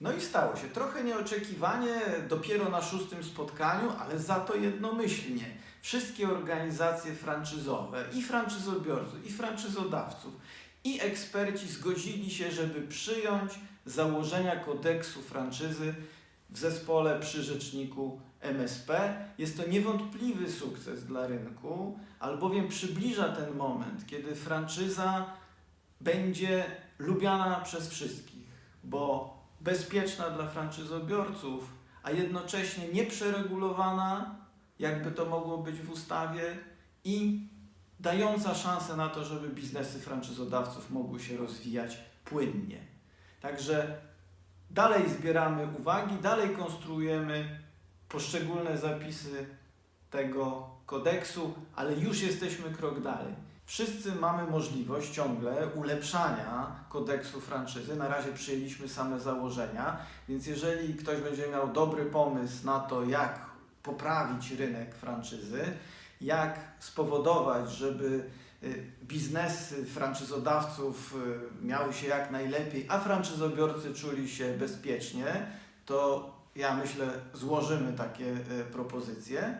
i stało się. Trochę nieoczekiwanie, dopiero na szóstym spotkaniu, ale za to jednomyślnie. Wszystkie organizacje franczyzowe, i franczyzobiorców, i franczyzodawców, i eksperci zgodzili się, żeby przyjąć założenia kodeksu franczyzy w zespole przy rzeczniku MSP. Jest to niewątpliwy sukces dla rynku, albowiem przybliża ten moment, kiedy franczyza będzie lubiana przez wszystkich, bo bezpieczna dla franczyzobiorców, a jednocześnie nieprzeregulowana, jakby to mogło być w ustawie, i dająca szansę na to, żeby biznesy franczyzodawców mogły się rozwijać płynnie. Także dalej zbieramy uwagi, dalej konstruujemy poszczególne zapisy tego kodeksu, ale już jesteśmy krok dalej. Wszyscy mamy możliwość ciągle ulepszania kodeksu franczyzy. Na razie przyjęliśmy same założenia, więc jeżeli ktoś będzie miał dobry pomysł na to, jak poprawić rynek franczyzy, jak spowodować, żeby y, biznesy franczyzodawców y, miały się jak najlepiej, a franczyzobiorcy czuli się bezpiecznie, to ja myślę, złożymy takie y, propozycje.